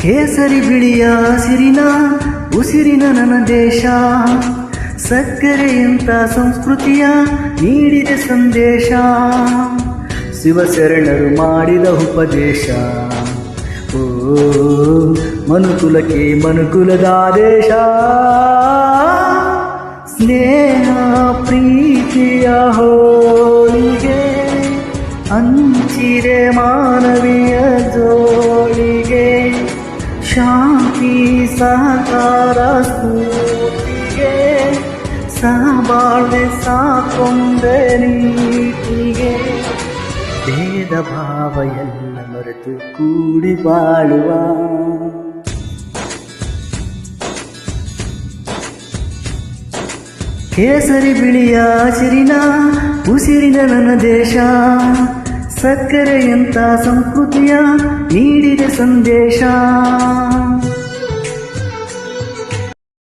ಕೇಸರಿ ಬಿಳಿಯ ಹಸಿರಿನ ಉಸಿರಿನ ನನ್ನ ದೇಶ. ಸಕ್ಕರೆಯಂತ ಸಂಸ್ಕೃತಿಯ ನೀಡಿದ ಸಂದೇಶ. ಶಿವಶರಣರು ಮಾಡಿದ ಉಪದೇಶ. ಓ, ಮನುಕುಲಕ್ಕೆ ಮನುಕುಲದ ದೇಶ ಸ್ನೇಹ, ಪ್ರೀತಿಯ ಹೋಳಿಗೆ ಅಂಚಿರೆ ಮಾನವೀಯ ಶಾಂತಿ ಸಹಕಾರ ಸ್ಫೂರ್ತಿಗೆ ಸಹಬಾಳ್ವೆ ಸಾಕೊಂಡೆ ನೀತಿಗೆ. ಭೇದ ಭಾವ ಎಲ್ಲ ಮರೆತು ಕೂಡಿ ಬಾಳುವ. ಕೇಸರಿ ಬಿಳಿಯ ಹಸಿರಿನ ಉಸಿರಿನ ನನ್ನ ದೇಶ. ಸಕ್ಕರೆಯಂತ ಸಂಸ್ಕೃತಿಯ ನೀಡಿದ ಸಂದೇಶ.